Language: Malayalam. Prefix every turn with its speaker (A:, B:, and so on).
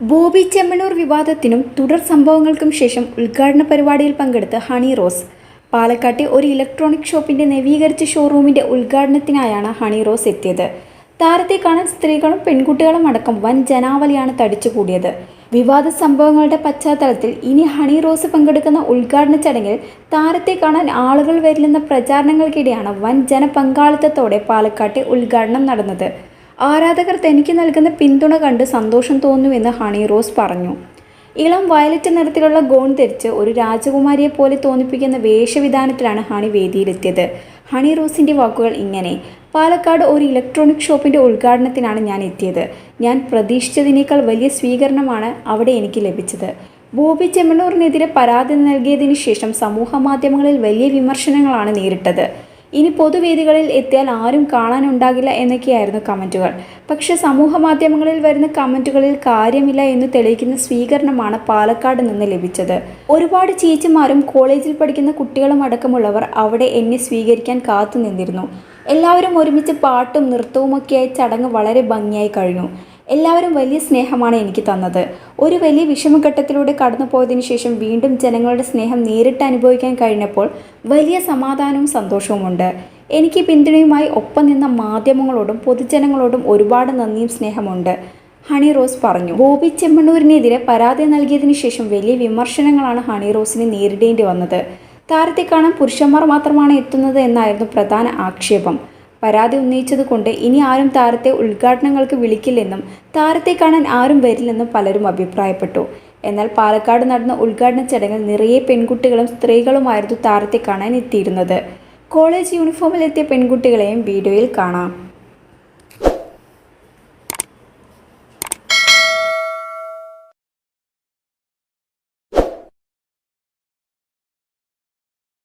A: ബോബി ചെമ്മനൂർ വിവാദത്തിനും തുടർ സംഭവങ്ങൾക്കും ശേഷം ഉദ്ഘാടന പരിപാടിയിൽ പങ്കെടുത്ത് ഹണി റോസ്. പാലക്കാട്ടെ ഒരു ഇലക്ട്രോണിക് ഷോപ്പിന്റെ നവീകരിച്ച ഷോറൂമിന്റെ ഉദ്ഘാടനത്തിനായാണ് ഹണി റോസ് എത്തിയത്. താരത്തെ കാണാൻ സ്ത്രീകളും പെൺകുട്ടികളും അടക്കം വൻ ജനാവലിയാണ് തടിച്ചുകൂടിയത്. വിവാദ സംഭവങ്ങളുടെ പശ്ചാത്തലത്തിൽ ഇനി ഹണി റോസ് പങ്കെടുക്കുന്ന ഉദ്ഘാടന ചടങ്ങിൽ താരത്തെ കാണാൻ ആളുകൾ വരില്ലെന്ന പ്രചാരണങ്ങൾക്കിടെയാണ് വൻ ജനപങ്കാളിത്തത്തോടെ പാലക്കാട്ടെ ഉദ്ഘാടനം നടന്നത്. ആരാധകർ തനിക്ക് നൽകുന്ന പിന്തുണ കണ്ട് സന്തോഷം തോന്നുന്നുവെന്ന് ഹണി റോസ് പറഞ്ഞു. ഇളം വയലറ്റ് നിറത്തിലുള്ള ഗോൺ ധരിച്ച് ഒരു രാജകുമാരിയെ പോലെ തോന്നിപ്പിക്കുന്ന വേഷവിധാനത്തിലാണ് ഹണി വേദിയിലെത്തിയത്. ഹണി റോസിന്റെ വാക്കുകൾ ഇങ്ങനെ പാലക്കാട് ഒരു ഇലക്ട്രോണിക് ഷോപ്പിന്റെ ഉദ്ഘാടനത്തിനാണ് ഞാൻ എത്തിയത്. ഞാൻ പ്രതീക്ഷിച്ചതിനേക്കാൾ വലിയ സ്വീകരണമാണ് അവിടെ എനിക്ക് ലഭിച്ചത്. ബോബി ചെമ്മണൂറിനെതിരെ പരാതി നൽകിയതിനു ശേഷം സമൂഹ മാധ്യമങ്ങളിൽ വലിയ വിമർശനങ്ങളാണ് നേരിട്ടത്. ഇനി പൊതുവേദികളിൽ എത്തിയാൽ ആരും കാണാനുണ്ടാകില്ല എന്നൊക്കെയായിരുന്നു കമന്റുകൾ പക്ഷെ സമൂഹ മാധ്യമങ്ങളിൽ വരുന്ന കമന്റുകളിൽ കാര്യമില്ല എന്ന് തെളിയിക്കുന്ന സ്വീകരണമാണ് പാലക്കാട് നിന്ന് ലഭിച്ചത്. ഒരുപാട് ചേച്ചിമാരും കോളേജിൽ പഠിക്കുന്ന കുട്ടികളും അടക്കമുള്ളവർ അവിടെ എന്നെ സ്വീകരിക്കാൻ കാത്തു നിന്നിരുന്നു. എല്ലാവരും ഒരുമിച്ച് പാട്ടും നൃത്തവുമൊക്കെയായി ചടങ്ങ് വളരെ ഭംഗിയായി കഴിഞ്ഞു. എല്ലാവരും വലിയ സ്നേഹമാണ് എനിക്ക് തന്നത്. ഒരു വലിയ വിഷമഘട്ടത്തിലൂടെ കടന്നു പോയതിനു ശേഷം വീണ്ടും ജനങ്ങളുടെ സ്നേഹം നേരിട്ട് അനുഭവിക്കാൻ കഴിഞ്ഞപ്പോൾ വലിയ സമാധാനവും സന്തോഷവുമുണ്ട് എനിക്ക് പിന്തുണയുമായി ഒപ്പം നിന്ന മാധ്യമങ്ങളോടും പൊതുജനങ്ങളോടും ഒരുപാട് നന്ദിയും സ്നേഹമുണ്ട്. ഹണി റോസ് പറഞ്ഞു ബോബി ചെമ്മണ്ണൂരിനെതിരെ പരാതി നൽകിയതിനു ശേഷം വലിയ വിമർശനങ്ങളാണ് ഹണി റോസിനെ നേരിടേണ്ടി വന്നത്. താരത്തെ കാണാൻ പുരുഷന്മാർ മാത്രമാണ് എത്തുന്നത് എന്നായിരുന്നു പ്രധാന ആക്ഷേപം. പരാതി ഉന്നയിച്ചതുകൊണ്ട് ഇനി ആരും താരത്തെ ഉദ്ഘാടനങ്ങൾക്ക് വിളിക്കില്ലെന്നും താരത്തെ കാണാൻ ആരും വരില്ലെന്നും പലരും അഭിപ്രായപ്പെട്ടു. എന്നാൽ പാലക്കാട് നടന്ന ഉദ്ഘാടന ചടങ്ങിൽ നിറയെ പെൺകുട്ടികളും സ്ത്രീകളുമായിരുന്നു താരത്തെ കാണാൻ എത്തിയിരുന്നത് കോളേജ് യൂണിഫോമിലെത്തിയ പെൺകുട്ടികളെയും വീഡിയോയിൽ കാണാം.